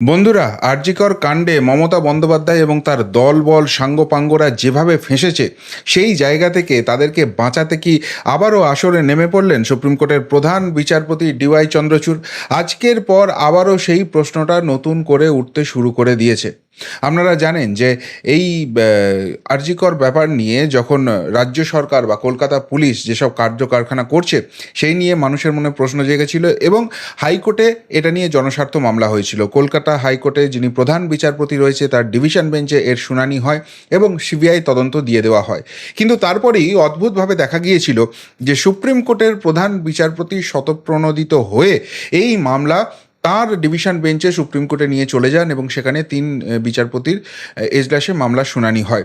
বন্ধুরা, আরজিকর কাণ্ডে মমতা বন্দ্যোপাধ্যায় এবং তার দলবল সাঙ্গপাঙ্গরা যেভাবে ফেঁসেছে, সেই জায়গা থেকে তাদেরকে বাঁচাতে কি আবারও আসরে নেমে পড়লেন সুপ্রিম কোর্টের প্রধান বিচারপতি ডিওয়াই চন্দ্রচূড়? আজকের পর আবারও সেই প্রশ্নটা নতুন করে উঠতে শুরু করে দিয়েছে। আপনারা জানেন যে এই আরজিকর ব্যাপার নিয়ে যখন রাজ্য সরকার বা কলকাতা পুলিশ যেসব কার্যকারখানা করছে, সেই নিয়ে মানুষের মনে প্রশ্ন জেগেছিল এবং হাইকোর্টে এটা নিয়ে জনস্বার্থ মামলা হয়েছিল। কলকাতা হাইকোর্টে যিনি প্রধান বিচারপতি রয়েছে, তার ডিভিশন বেঞ্চে এর শুনানি হয় এবং সিবিআই তদন্ত দিয়ে দেওয়া হয়। কিন্তু তারপরেই অদ্ভুতভাবে দেখা গিয়েছিল যে সুপ্রিম কোর্টের প্রধান বিচারপতি শতপ্রণোদিত হয়ে এই মামলা তার ডিভিশন বেঞ্চে সুপ্রিম কোর্টে নিয়ে চলে যান এবং সেখানে তিন বিচারপতির এজলাসে মামলার শুনানি হয়।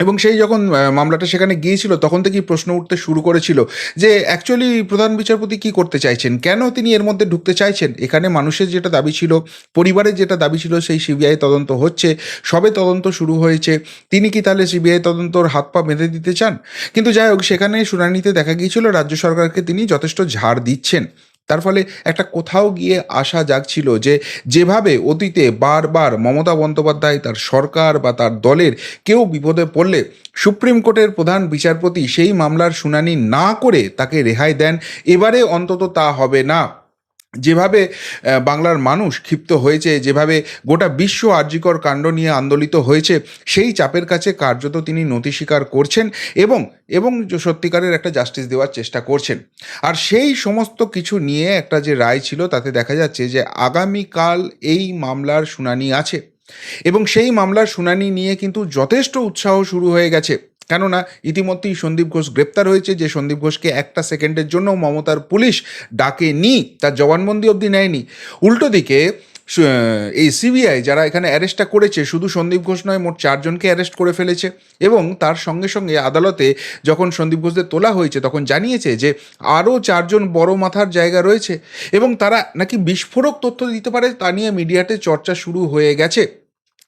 এবং সেই যখন মামলাটা সেখানে গিয়েছিল, তখন থেকেই প্রশ্ন উঠতে শুরু করেছিল যে অ্যাকচুয়ালি প্রধান বিচারপতি কি করতে চাইছেন? কেন তিনি এর মধ্যে ঢুকতে চাইছেন? এখানে মানুষের যেটা দাবি ছিল, পরিবারের যেটা দাবি ছিল, সেই সিবিআই তদন্ত হচ্ছে, সবে তদন্ত শুরু হয়েছে, তিনি কি তাহলে সিবিআই তদন্তর হাত পা বেঁধে দিতে চান? কিন্তু যাই হোক, সেখানে শুনানিতে দেখা গিয়েছিল, রাজ্য সরকারকে তিনি যথেষ্ট ঝাড় দিচ্ছেন। তার ফলে একটা কোথাও গিয়ে আশা জাগছিল যে যেভাবে অতীতে বারবার মমতা বন্দ্যোপাধ্যায় তার সরকার বা তার দলের কেউ বিপদে পড়লে সুপ্রিম কোর্টের প্রধান বিচারপতি সেই মামলার শুনানি না করে তাকে রেহাই দেন, এবারে অন্তত তা হবে না। যেভাবে বাংলার মানুষ ক্ষিপ্ত হয়েছে, যেভাবে গোটা বিশ্ব আর্যিকর কাণ্ড নিয়ে আন্দোলিত হয়েছে, সেই চাপের কাছে কার্যত তিনি নথি স্বীকার করছেন এবং এবং সত্যিকারের একটা জাস্টিস দেওয়ার চেষ্টা করছেন। আর সেই সমস্ত কিছু নিয়ে একটা যে রায় ছিল, তাতে দেখা যাচ্ছে যে আগামীকাল এই মামলার শুনানি আছে। এবং সেই মামলার শুনানি নিয়ে কিন্তু যথেষ্ট উৎসাহ শুরু হয়ে গেছে। কেননা ইতিমধ্যেই সন্দীপ ঘোষ গ্রেপ্তার হয়েছে, যে সন্দীপ ঘোষকে একটা সেকেন্ডের জন্য মমতার পুলিশ ডাকেনি, তার জবানবন্দি অবধি নেয়নি। উল্টো দিকে এই সিবিআই যারা এখানে অ্যারেস্টটা করেছে, শুধু সন্দীপ ঘোষ নয়, মোট চারজনকে অ্যারেস্ট করে ফেলেছে এবং তার সঙ্গে সঙ্গে আদালতে যখন সন্দীপ ঘোষদের তোলা হয়েছে, তখন জানিয়েছে যে আরও চারজন বড় মাথার জায়গা রয়েছে এবং তারা নাকি বিস্ফোরক তথ্য দিতে পারে, তা নিয়ে মিডিয়াতে চর্চা শুরু হয়ে গেছে।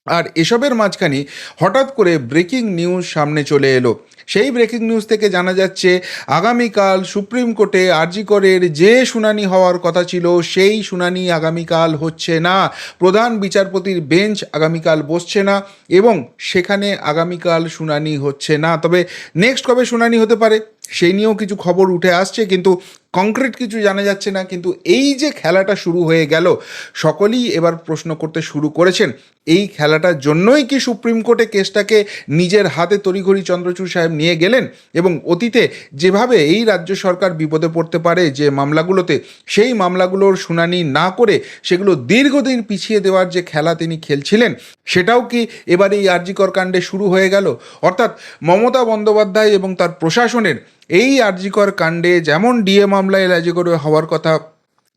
আর এসবের মাঝখানে হঠাৎ করে ব্রেকিং নিউজ সামনে চলে এলো। সেই ব্রেকিং নিউজ থেকে জানা যাচ্ছে, আগামীকাল সুপ্রিম কোর্টে আরজিকরের যে শুনানি হওয়ার কথা ছিল, সেই শুনানি আগামীকাল হচ্ছে না। প্রধান বিচারপতির বেঞ্চ আগামীকাল বসছে না এবং সেখানে আগামীকাল শুনানি হচ্ছে না। তবে নেক্সট কবে শুনানি হতে পারে? সেই নিয়েও কিছু খবর উঠে আসছে, কিন্তু কংক্রিট কিছু জানা যাচ্ছে না, কিন্তু এই যে খেলাটা শুরু হয়ে গেল, সকলেই এবার প্রশ্ন করতে শুরু করেছেন, এই খেলাটার জন্যই কি সুপ্রিম কোর্টে কেসটাকে নিজের হাতে তড়িঘড়ি চন্দ্রচূড় সাহেব নিয়ে গেলেন? এবং অতীতে যেভাবে এই রাজ্য সরকার বিপদে পড়তে পারে যে মামলাগুলোতে, সেই মামলাগুলোর শুনানি না করে সেগুলো দীর্ঘদিন পিছিয়ে দেওয়ার যে খেলা তিনি খেলছিলেন, সেটাও কি এবার এই আরজিকর কাণ্ডে শুরু হয়ে গেল? অর্থাৎ মমতা বন্দ্যোপাধ্যায় এবং তার প্রশাসনের এই আরজিকর কাণ্ডে যেমন ডিএ মামলায় ল্যাজে করে হওয়ার কথা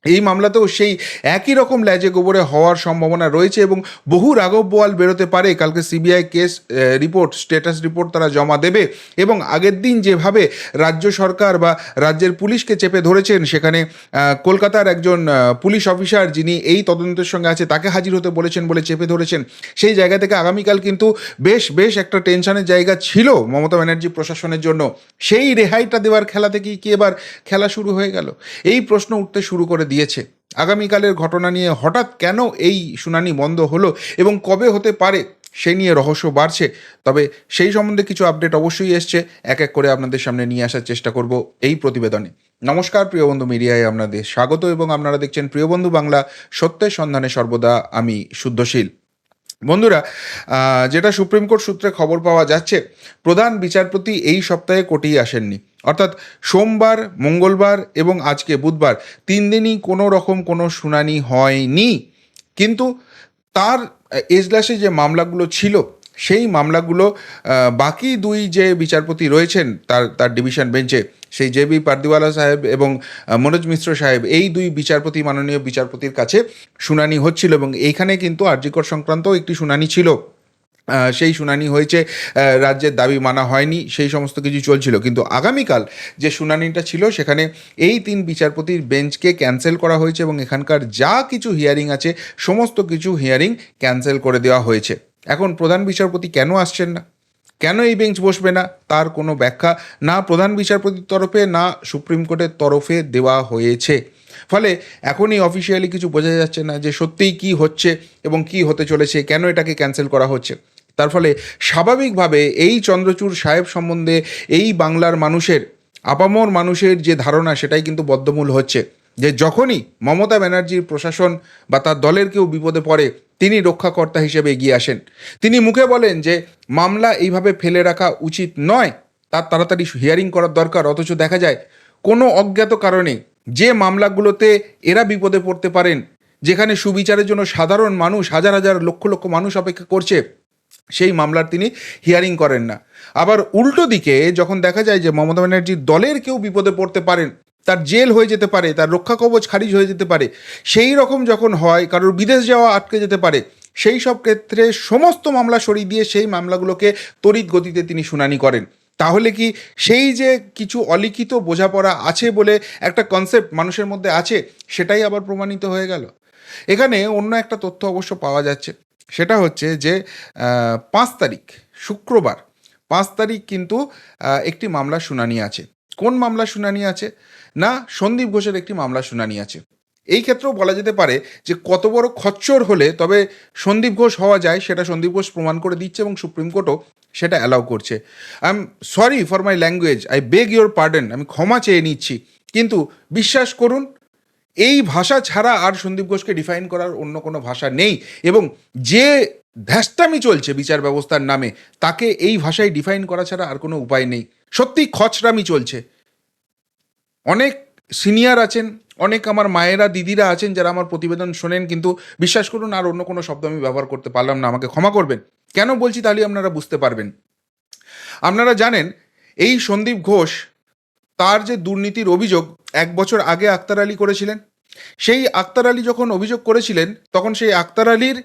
এই মামলাতেও সেই একই রকম ল্যাজে গোবরে হওয়ার সম্ভাবনা রয়েছে এবং বহু রাঘব বোয়াল বেরোতে পারে। কালকে CBI case report, status report তারা জমা দেবে এবং আগের দিন যেভাবে রাজ্য সরকার বা রাজ্যের পুলিশকে চেপে ধরেছেন, সেখানে কলকাতার একজন পুলিশ অফিসার যিনি এই তদন্তের সঙ্গে আছে, তাকে হাজির হতে বলেছেন বলে চেপে ধরেছেন। সেই জায়গা থেকে আগামীকাল কিন্তু বেশ বেশ একটা টেনশনের জায়গা ছিল মমতা ব্যানার্জি প্রশাসনের জন্য। সেই রেহাইটা দেওয়ার খেলা থেকেই কি এবার খেলা শুরু হয়ে গেল? এই প্রশ্ন উঠতে শুরু করে দিয়েছে। আগামীকালের ঘটনা নিয়ে হঠাৎ কেন এই শুনানি বন্ধ হলো এবং কবে হতে পারে সেই নিয়ে রহস্য বাড়ছে। তবে সেই সম্বন্ধে কিছু আপডেট অবশ্যই এসছে। এক এক করে আপনাদের সামনে নিয়ে আসার চেষ্টা করব এই প্রতিবেদনে। নমস্কার, প্রিয় বন্ধু মিডিয়ায় আপনাদের স্বাগত এবং আপনারা দেখছেন প্রিয় বন্ধু বাংলা, সত্যের সন্ধানে সর্বদা আমি শুদ্ধশীল। বন্ধুরা যেটা সুপ্রিম কোর্ট সূত্রে খবর পাওয়া যাচ্ছে, প্রধান বিচারপতি এই সপ্তাহে কোর্টেই আসেননি। অর্থাৎ সোমবার, মঙ্গলবার এবং আজকে বুধবার তিন দিনই কোনো রকম কোনো শুনানি হয়নি। কিন্তু তার এজলাসে যে মামলাগুলো ছিল, সেই মামলাগুলো বাকি দুই যে বিচারপতি রয়েছেন, তার তার ডিভিশন বেঞ্চে, সেই জে বি পারদিওয়ালা সাহেব এবং মনোজ মিশ্র সাহেব, এই দুই বিচারপতি, মাননীয় বিচারপতির কাছে শুনানি হচ্ছিল এবং এইখানে কিন্তু আরজিকর সংক্রান্ত একটি শুনানি ছিল। সেই শুনানি হয়েছে রাজ্যের দাবি মানা হয়নি, সেই সমস্ত কিছু চলছিল। কিন্তু আগামীকাল যে শুনানিটা ছিল, সেখানে এই তিন বিচারপতির বেঞ্চকে ক্যান্সেল করা হয়েছে এবং এখানকার যা কিছু হিয়ারিং আছে, সমস্ত কিছু হিয়ারিং ক্যান্সেল করে দেওয়া হয়েছে। এখন প্রধান বিচারপতি কেন আসছেন না? কেন এই বেঞ্চ বসবে না? তার কোনো ব্যাখ্যা না প্রধান বিচারপতির তরফে, না সুপ্রিম কোর্টের তরফে দেওয়া হয়েছে। ফলে এখনই অফিসিয়ালি কিছু বোঝা যাচ্ছে না যে সত্যিই কি হচ্ছে এবং কি হতে চলেছে, কেন এটাকে ক্যান্সেল করা হচ্ছে। তার ফলে স্বাভাবিকভাবে এই চন্দ্রচূড় সাহেব সম্বন্ধে এই বাংলার মানুষের, আপামর মানুষের যে ধারণা সেটাই কিন্তু বদ্ধমূল হচ্ছে। যে যখনই মমতা ব্যানার্জির প্রশাসন বা তার দলের কেউ বিপদে পড়ে, তিনি রক্ষাকর্তা হিসেবে এগিয়ে আসেন। তিনি মুখে বলেন যে, মামলা এইভাবে ফেলে রাখা উচিত নয়। তার তাড়াতাড়ি হিয়ারিং করার দরকার। অথচ দেখা যায়, কোনো অজ্ঞাত কারণে যে মামলাগুলোতে এরা বিপদে পড়তে পারেন, যেখানে সুবিচারের জন্য সাধারণ মানুষ, হাজার হাজার লক্ষ লক্ষ মানুষ অপেক্ষা করছে সেই মামলার তিনি হিয়ারিং করেন না। আবার উল্টো দিকে যখন দেখা যায় যে মমতা ব্যানার্জির দলের কেউ বিপদে পড়তে পারেন তার জেল হয়ে যেতে পারে, তার রক্ষা কবচ খারিজ হয়ে যেতে পারে, সেই রকম যখন হয়, কারোর বিদেশ যাওয়া আটকে যেতে পারে, সেই সব ক্ষেত্রে সমস্ত মামলা সরিয়ে দিয়ে সেই মামলাগুলোকে তড়িৎ গতিতে তিনি শুনানি করেন। তাহলে কি সেই যে কিছু অলিখিত বোঝাপড়া আছে বলে একটা কনসেপ্ট মানুষের মধ্যে আছে, সেটাই আবার প্রমাণিত হয়ে গেল? এখানে অন্য একটা তথ্য অবশ্য পাওয়া যাচ্ছে। সেটা হচ্ছে যে পাঁচ তারিখ, শুক্রবার, পাঁচ তারিখ কিন্তু একটি মামলা শুনানি আছে। কোন মামলা শুনানি আছে? না, সন্দীপ ঘোষের একটি মামলা শুনানি আছে। এই ক্ষেত্রেও বলা যেতে পারে যে, কত বড় খচ্চর হলে তবে সন্দীপ ঘোষ হওয়া যায়, সেটা সন্দীপ ঘোষ প্রমাণ করে দিচ্ছে এবং সুপ্রিম কোর্টও সেটা অ্যালাউ করছে। I'm sorry for my language I beg your pardon আমি ক্ষমা চেয়ে নিচ্ছি। কিন্তু বিশ্বাস করুন এই ভাষা ছাড়া আর সন্দীপ ঘোষকে ডিফাইন করার অন্য কোনো ভাষা নেই এবং যে ধ্যাস্তামি চলছে বিচার ব্যবস্থার নামে, তাকে এই ভাষায় ডিফাইন করা ছাড়া আর কোনো উপায় নেই। সত্যি খচরামি চলছে। অনেক সিনিয়র আছেন, অনেক আমার মায়েরা, দিদিরা আছেন যারা আমার প্রতিবেদন শোনেন, কিন্তু বিশ্বাস করুন আর অন্য কোনো শব্দ আমি ব্যবহার করতে পারলাম না, আমাকে ক্ষমা করবেন। কেন বলছি তাহলে আপনারা বুঝতে পারবেন। আপনারা জানেন, এই সন্দীপ ঘোষ তার যে দুর্নীতির অভিযোগ এক বছর আগে আক্তার আলী করেছিলেন। সেই আক্তার আলী যখন অভিযোগ করেছিলেন, তখন সেই আক্তার আলীর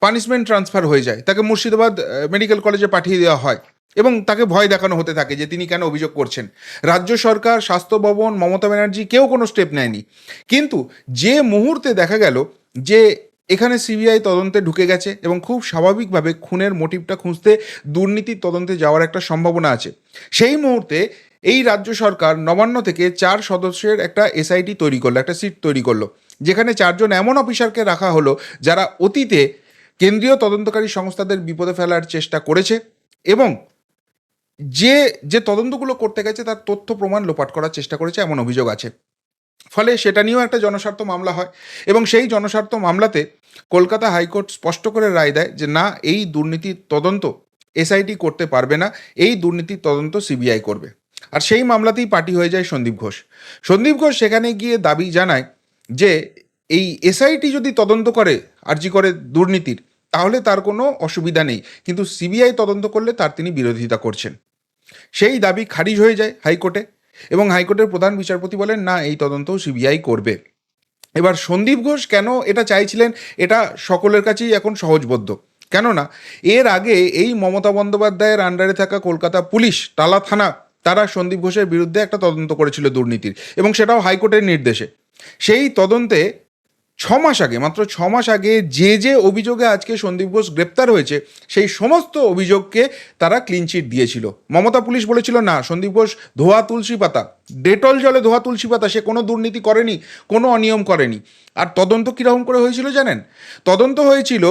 পানিশমেন্ট ট্রান্সফার হয়ে যায়। তাকে মুর্শিদাবাদ মেডিকেল কলেজে পাঠিয়ে দেওয়া হয় এবং তাকে ভয় দেখানো হতে থাকে যে তিনি কেন অভিযোগ করছেন। রাজ্য সরকার, স্বাস্থ্য ভবন, মমতা ব্যানার্জি কেউ কোনো স্টেপ নেয়নি। কিন্তু যে মুহূর্তে দেখা গেল যে এখানে সিবিআই তদন্তে ঢুকে গেছে এবং খুব স্বাভাবিকভাবে খুনের মোটিভটা খুঁজতে দুর্নীতির তদন্তে যাওয়ার একটা সম্ভাবনা আছে। সেই মুহূর্তে এই রাজ্য সরকার নবান্ন থেকে চার সদস্যের একটা এসআইটি তৈরি করল, একটা সিট তৈরি করল। যেখানে চারজন এমন অফিসারকে রাখা হলো যারা অতীতে কেন্দ্রীয় তদন্তকারী সংস্থাদের বিপদে ফেলার চেষ্টা করেছে এবং যে যে তদন্তগুলো করতে গেছে তার তথ্য প্রমাণ লোপাট করার চেষ্টা করেছে এমন অভিযোগ আছে। ফলে সেটা নিয়েও একটা জনস্বার্থ মামলা হয় এবং সেই জনস্বার্থ মামলাতে কলকাতা হাইকোর্ট স্পষ্ট করে রায় দেয় যে না, এই দুর্নীতির তদন্ত এসআইটি করতে পারবে না, এই দুর্নীতির তদন্ত সিবিআই করবে। আর সেই মামলাতেই পার্টি হয়ে যায় সন্দীপ ঘোষ। সন্দীপ ঘোষ সেখানে গিয়ে দাবি জানায় যে এই এসআইটি যদি তদন্ত করে, আর্জি করে দুর্নীতির, তাহলে তার কোনো অসুবিধা নেই। কিন্তু সিবিআই তদন্ত করলে তার তিনি বিরোধিতা করছেন। সেই দাবি খারিজ হয়ে যায় হাইকোর্টে এবং হাইকোর্টের প্রধান বিচারপতি বলেন, না, এই তদন্ত সিবিআই করবে। এবার সন্দীপ ঘোষ কেন এটা চাইছিলেন, এটা সকলের কাছেই এখন সহজবদ্ধ কেননা, এর আগে এই মমতা বন্দ্যোপাধ্যায়ের আন্ডারে থাকা কলকাতা পুলিশ, টালা থানা তারা সন্দীপ ঘোষের বিরুদ্ধে একটা তদন্ত করেছিল দুর্নীতির এবং সেটাও হাইকোর্টের নির্দেশে। সেই তদন্তে ছ মাস আগে, মাত্র ছ মাস আগে যে যে অভিযোগে আজকে সন্দীপ ঘোষ গ্রেপ্তার হয়েছে, সেই সমস্ত অভিযোগকে তারা ক্লিনচিট দিয়েছিল। মমতা পুলিশ বলেছিল, না, সন্দীপ ঘোষ ধোয়া তুলসী পাতা। ডেটল জলে ধোয়া তুলসী পাতা, সে কোনো দুর্নীতি করেনি, কোনো অনিয়ম করেনি। আর তদন্ত কীরকম করে হয়েছিল জানেন? তদন্ত হয়েছিল,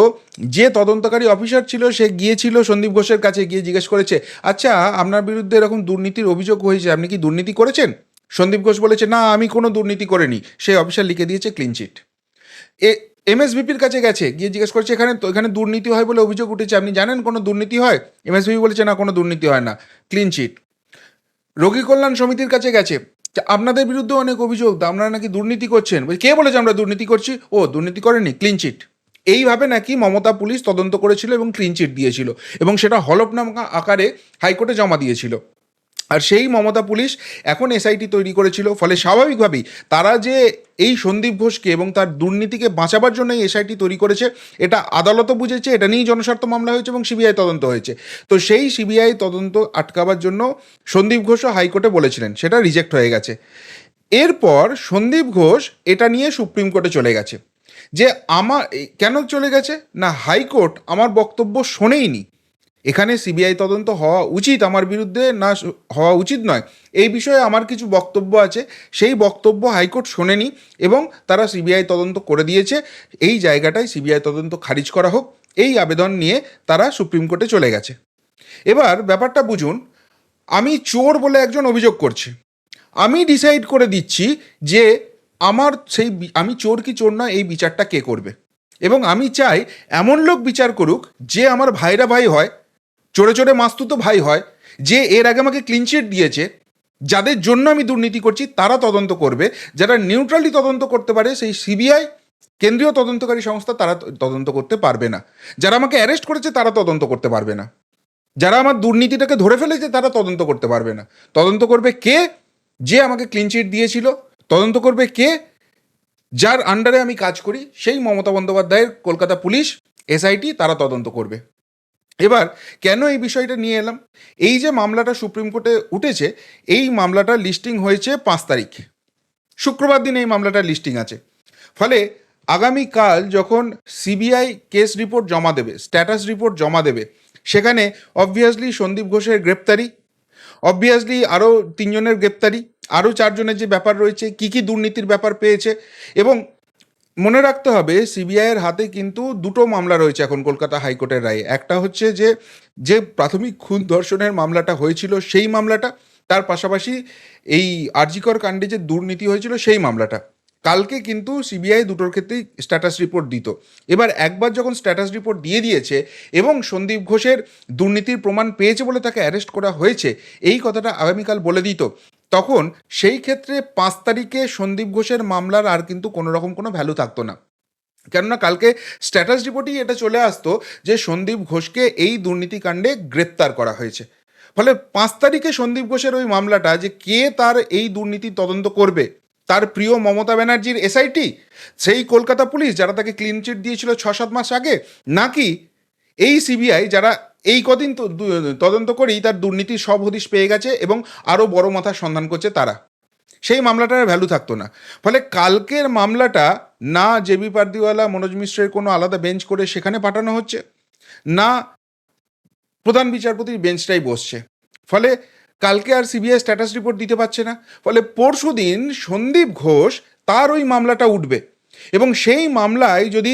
যে তদন্তকারী অফিসার ছিল, সে গিয়েছিল সন্দীপ ঘোষের কাছে, গিয়ে জিজ্ঞেস করেছে আচ্ছা আপনার বিরুদ্ধে এরকম দুর্নীতির অভিযোগ হয়েছে, আপনি কি দুর্নীতি করেছেন? সন্দীপ ঘোষ বলেছে, না, আমি কোনো দুর্নীতি করিনি। সেই অফিসার লিখে দিয়েছে ক্লিনচিট এ এমএসভিপির কাছে গেছে, গিয়ে জিজ্ঞেস করছে, এখানে তো, এখানে দুর্নীতি হয় বলে অভিযোগ উঠেছে, আপনি জানেন কোনো দুর্নীতি হয়? এমএসভিপি বলেছে, না, কোনো দুর্নীতি হয় না ক্লিন চিট রোগী কল্যাণ সমিতির কাছে গেছে আপনাদের বিরুদ্ধে অনেক অভিযোগ আপনারা নাকি দুর্নীতি করছেন? কে বলেছে আমরা দুর্নীতি করছি? ও, দুর্নীতি করেনি ক্লিন চিট এইভাবে নাকি মমতা পুলিশ তদন্ত করেছিল এবং ক্লিন চিট দিয়েছিল এবং সেটা হলফনামা আকারে হাইকোর্টে জমা দিয়েছিল। আর সেই মমতা পুলিশ এখন এসআইটি তৈরি করেছিল। ফলে স্বাভাবিকভাবেই তারা যে এই সন্দীপ ঘোষকে এবং তার দুর্নীতিকে বাঁচাবার জন্য এই এসআইটি তৈরি করেছে, এটা আদালতও বুঝেছে, এটা নিয়েই জনস্বার্থ মামলা হয়েছে এবং সিবিআই তদন্ত হয়েছে। তো সেই সিবিআই তদন্ত আটকাবার জন্য সন্দীপ ঘোষও হাইকোর্টে বলেছিলেন, সেটা রিজেক্ট হয়ে গেছে। এরপর সন্দীপ ঘোষ এটা নিয়ে সুপ্রিম কোর্টে চলে গেছে। যে আমার কেন চলে গেছে? না, হাইকোর্ট আমার বক্তব্য শোনেইনি। এখানে সিবিআই তদন্ত হওয়া উচিত আমার বিরুদ্ধে না হওয়া উচিত নয়। এই বিষয়ে আমার কিছু বক্তব্য আছে। সেই বক্তব্য হাইকোর্ট শোনেনি এবং তারা সিবিআই তদন্ত করে দিয়েছে। এই জায়গাটায় সিবিআই তদন্ত খারিজ করা হোক। এই আবেদন নিয়ে তারা সুপ্রিম কোর্টে চলে গেছে। এবার ব্যাপারটা বুঝুন, আমি চোর বলে একজন অভিযোগ করছে। আমি ডিসাইড করে দিচ্ছি যে আমার সেই আমি চোর কি চোর না এই বিচারটা কে করবে। এবং আমি চাই এমন লোক বিচার করুক যে আমার ভাইরা ভাই হয় চোরে চোরে মাস্তুতো ভাই হয়, যে এর আগে আমাকে ক্লিনচিট দিয়েছে, যাদের জন্য আমি দুর্নীতি করছি, তারা তদন্ত করবে, যারা নিউট্রালি তদন্ত করতে পারে, সেই সিবিআই কেন্দ্রীয় তদন্তকারী সংস্থা, তারা তদন্ত করতে পারবে না। যারা আমাকে অ্যারেস্ট করেছে, তারা তদন্ত করতে পারবে না। যারা আমার দুর্নীতিটাকে ধরে ফেলেছে, তারা তদন্ত করতে পারবে না। তদন্ত করবে কে? যে আমাকে ক্লিনচিট দিয়েছিল। তদন্ত করবে কে? যার আন্ডারে আমি কাজ করি, সেই মমতা বন্দ্যোপাধ্যায়ের কলকাতা পুলিশ এসআইটি তারা তদন্ত করবে। এবার কেন এই বিষয়টা নিয়ে এলাম? এই যে মামলাটা সুপ্রিম কোর্টে উঠেছে, এই মামলাটা লিস্টিং হয়েছে পাঁচ তারিখ। শুক্রবার দিন এই মামলাটার লিস্টিং আছে। ফলে আগামীকাল যখন সিবিআই কেস রিপোর্ট জমা দেবে স্ট্যাটাস রিপোর্ট জমা দেবে, সেখানে অবভিয়াসলি সন্দীপ ঘোষের গ্রেপ্তারি অবভিয়াসলি আরও তিনজনের গ্রেপ্তারি, আরও চারজনের যে ব্যাপার রয়েছে, কি কি দুর্নীতির ব্যাপার পেয়েছে, এবং মনে রাখতে হবে সিবিআইয়ের হাতে কিন্তু দুটো মামলা রয়েছে এখন কলকাতা হাইকোর্টের রায়ে। একটা হচ্ছে যে যে প্রাথমিক খুন ধর্ষণের মামলাটা হয়েছিল সেই মামলাটা, তার পাশাপাশি এই আরজিকর কাণ্ডে যে দুর্নীতি হয়েছিল সেই মামলাটা। কালকে কিন্তু সিবিআই দুটোর ক্ষেত্রেই স্ট্যাটাস রিপোর্ট দিত। এবার একবার যখন স্ট্যাটাস রিপোর্ট দিয়ে দিয়েছে এবং সন্দীপ ঘোষের দুর্নীতির প্রমাণ পেয়েছে বলে তাকে অ্যারেস্ট করা হয়েছে, এই কথাটা আগামীকাল বলে দিত। তখন সেই ক্ষেত্রে পাঁচ তারিখে সন্দীপ ঘোষের মামলার আর কিন্তু কোনো রকম কোনো ভ্যালু থাকতো না। কেননা কালকে স্ট্যাটাস রিপোর্টেই এটা চলে আসতো যে সন্দীপ ঘোষকে এই দুর্নীতিকাণ্ডে গ্রেপ্তার করা হয়েছে। ফলে পাঁচ তারিখে সন্দীপ ঘোষের ওই মামলাটা যে কে তার এই দুর্নীতি তদন্ত করবে, তার প্রিয় মমতা ব্যানার্জির এসআইটি সেই কলকাতা পুলিশ যারা তাকে ক্লিন চিট দিয়েছিল ছ সাত মাস আগে, নাকি এই সিবিআই যারা এই কদিন তদন্ত করেই তার দুর্নীতির সব হদিশ পেয়ে গেছে এবং আরও বড় মাথার সন্ধান করছে তারা। সেই মামলাটার ভ্যালু থাকতো না। ফলে কালকের মামলাটা না জেবি পার্দিওয়ালা মনোজ মিশ্রের কোনো আলাদা বেঞ্চ করে সেখানে পাঠানো হচ্ছে, না প্রধান বিচারপতির বেঞ্চটাই বসছে। ফলে কালকে আর সিবিআই স্ট্যাটাস রিপোর্ট দিতে পারছে না। ফলে পরশু দিন সন্দীপ ঘোষ তার ওই মামলাটা উঠবে এবং সেই মামলায় যদি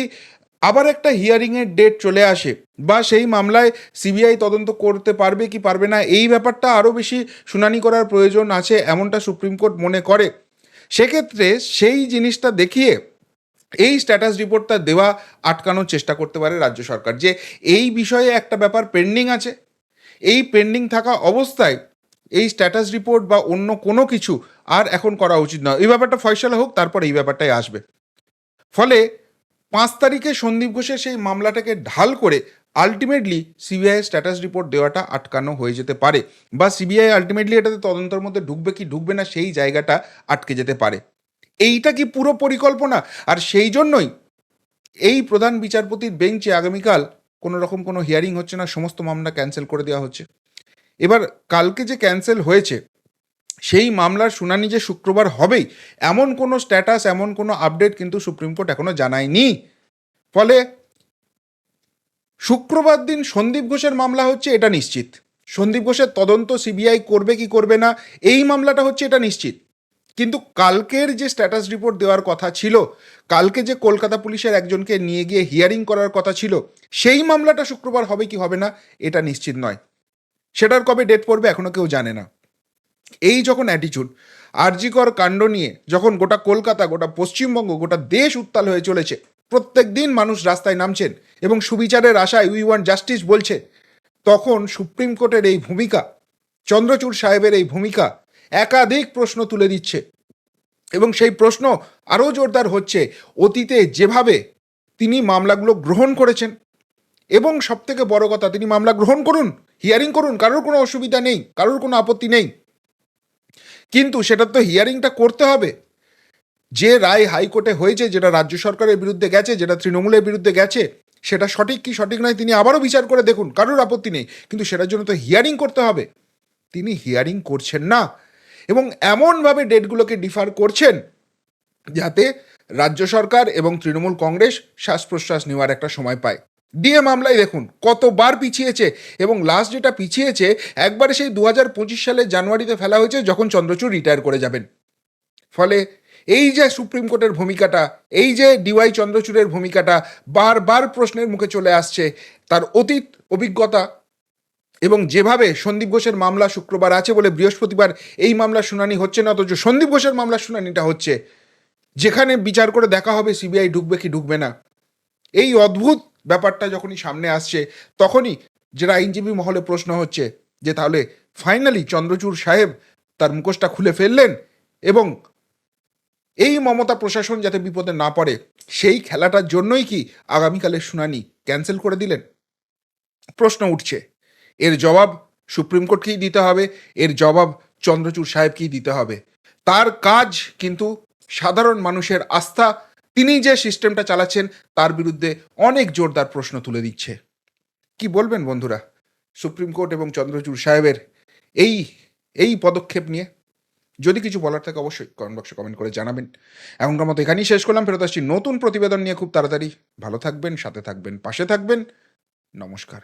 আবার একটা হিয়ারিংয়ের ডেট চলে আসে বা সেই মামলায় সিবিআই তদন্ত করতে পারবে কি পারবে না, এই ব্যাপারটা আরও বেশি শুনানি করার প্রয়োজন আছে এমনটা সুপ্রিম কোর্ট মনে করে। সেক্ষেত্রে সেই জিনিসটা দেখিয়ে এই স্ট্যাটাস রিপোর্টটা দেওয়া আটকানোর চেষ্টা করতে পারে রাজ্য সরকার যে এই বিষয়ে একটা ব্যাপার পেন্ডিং আছে। এই পেন্ডিং থাকা অবস্থায় এই স্ট্যাটাস রিপোর্ট বা অন্য কোনো কিছু আর এখন করা উচিত নয়। এই ব্যাপারটা ফয়সলা হোক, তারপর এই ব্যাপারটাই আসবে। ফলে পাঁচ তারিখে সন্দীপ ঘোষের সেই মামলাটাকে ঢাল করে আলটিমেটলি সিবিআই স্ট্যাটাস রিপোর্ট দেওয়াটা আটকানো হয়ে যেতে পারে বা সিবিআই আলটিমেটলি এটাতে তদন্তের মধ্যে ঢুকবে কি ঢুকবে না সেই জায়গাটা আটকে যেতে পারে। এইটা কি পুরো পরিকল্পনা? আর সেই জন্যই এই প্রধান বিচারপতির বেঞ্চে আগামীকাল কোনো রকম কোনো হিয়ারিং হচ্ছে না, সমস্ত মামলা ক্যান্সেল করে দেওয়া হচ্ছে। এবার কালকে যে ক্যান্সেল হয়েছে সেই মামলার শুনানি যে শুক্রবার হবেই, এমন কোনো স্ট্যাটাস এমন কোনো আপডেট কিন্তু সুপ্রিম কোর্ট এখনও জানায়নি। ফলে শুক্রবার দিন সন্দীপ ঘোষের মামলা হচ্ছে এটা নিশ্চিত। সন্দীপ ঘোষের তদন্ত সিবিআই করবে কি করবে না, এই মামলাটা হচ্ছে এটা নিশ্চিত। কিন্তু কালকের যে স্ট্যাটাস রিপোর্ট দেওয়ার কথা ছিল, কালকে যে কলকাতা পুলিশের একজনকে নিয়ে গিয়ে হিয়ারিং করার কথা ছিল, সেই মামলাটা শুক্রবার হবে কি হবে না, এটা নিশ্চিত নয়। সেটার কবে ডেট পড়বে এখনও কেউ জানে না। এই যখন অ্যাটিচিউড আরজিকর কাণ্ড নিয়ে যখন গোটা কলকাতা, গোটা পশ্চিমবঙ্গ, গোটা দেশ উত্তাল হয়ে চলেছে প্রত্যেক দিন মানুষ রাস্তায় নামছেন এবং সুবিচারের আশায় উই ওয়ান্ট জাস্টিস বলছে, তখন সুপ্রিম কোর্টের এই ভূমিকা, চন্দ্রচূড় সাহেবের এই ভূমিকা একাধিক প্রশ্ন তুলে দিচ্ছে। এবং সেই প্রশ্ন আরও জোরদার হচ্ছে, অতীতে যেভাবে তিনি মামলাগুলো গ্রহণ করেছেন, এবং সবথেকে বড় কথা, তিনি মামলা গ্রহণ করুন হিয়ারিং করুন, কারোর কোনো অসুবিধা নেই, কারোর কোনো আপত্তি নেই। কিন্তু সেটা তো হিয়ারিংটা করতে হবে। যে রায় হাইকোর্টে হয়েছে, যেটা রাজ্য সরকারের বিরুদ্ধে গেছে, যেটা তৃণমূলের বিরুদ্ধে গেছে, সেটা সঠিক কি সঠিক নয় তিনি আবারও বিচার করে দেখুন, কারোর আপত্তি নেই, কিন্তু সেটার জন্য তো হিয়ারিং করতে হবে। তিনি হিয়ারিং করছেন না। এবং এমনভাবে ডেটগুলোকে ডিফার করছেন, যাতে রাজ্য সরকার এবং তৃণমূল কংগ্রেস শ্বাস প্রশ্বাস নেওয়ার একটা সময় পায়। ডিএ মামলায় দেখুন, কতবার পিছিয়েছে এবং লাস্ট যেটা পিছিয়েছে, একবারে সেই দু হাজার পঁচিশ সালের জানুয়ারিতে ফেলা হয়েছে যখন চন্দ্রচূড় রিটায়ার করে যাবেন। ফলে এই যে সুপ্রিম কোর্টের ভূমিকাটা, এই যে ডিওয়াই চন্দ্রচূড়ের ভূমিকাটা বারবার প্রশ্নের মুখে চলে আসছে, তার অতীত অভিজ্ঞতা এবং যেভাবে সন্দীপ ঘোষের মামলা শুক্রবার আছে বলে বৃহস্পতিবার এই মামলার শুনানি হচ্ছে না, অথচ সন্দীপ ঘোষের মামলার শুনানিটা হচ্ছে। যেখানে বিচার করে দেখা হবে সিবিআই ঢুকবে কি ঢুকবে না। এই অদ্ভুত ব্যাপারটা যখনই সামনে আসছে, তখনই যেটা আইনজীবী মহলে প্রশ্ন হচ্ছে যে তাহলে ফাইনালি চন্দ্রচূড় সাহেব তার মুখোশটা খুলে ফেললেন এবং এই মমতা প্রশাসন যাতে বিপদে না পড়ে, সেই খেলাটার জন্যই কি আগামীকালের শুনানি ক্যান্সেল করে দিলেন? প্রশ্ন উঠছে। এর জবাব সুপ্রিম কোর্টকেই দিতে হবে, এর জবাব চন্দ্রচূড় সাহেবকেই দিতে হবে। তার কাজ কিন্তু সাধারণ মানুষের আস্থা তিনি যে সিস্টেমটা চালাচ্ছেন, তার বিরুদ্ধে অনেক জোরদার প্রশ্ন তুলে দিচ্ছে। কি বলবেন বন্ধুরা? সুপ্রিম কোর্ট এবং চন্দ্রচূড় সাহেবের এই এই পদক্ষেপ নিয়ে যদি কিছু বলার থাকে অবশ্যই কমেন্ট বক্সে কমেন্ট করে জানাবেন। এখনকার মতো এখানেই শেষ করলাম, ফেরত আসছি নতুন প্রতিবেদন নিয়ে খুব তাড়াতাড়ি। ভালো থাকবেন, সাথে থাকবেন, পাশে থাকবেন। নমস্কার।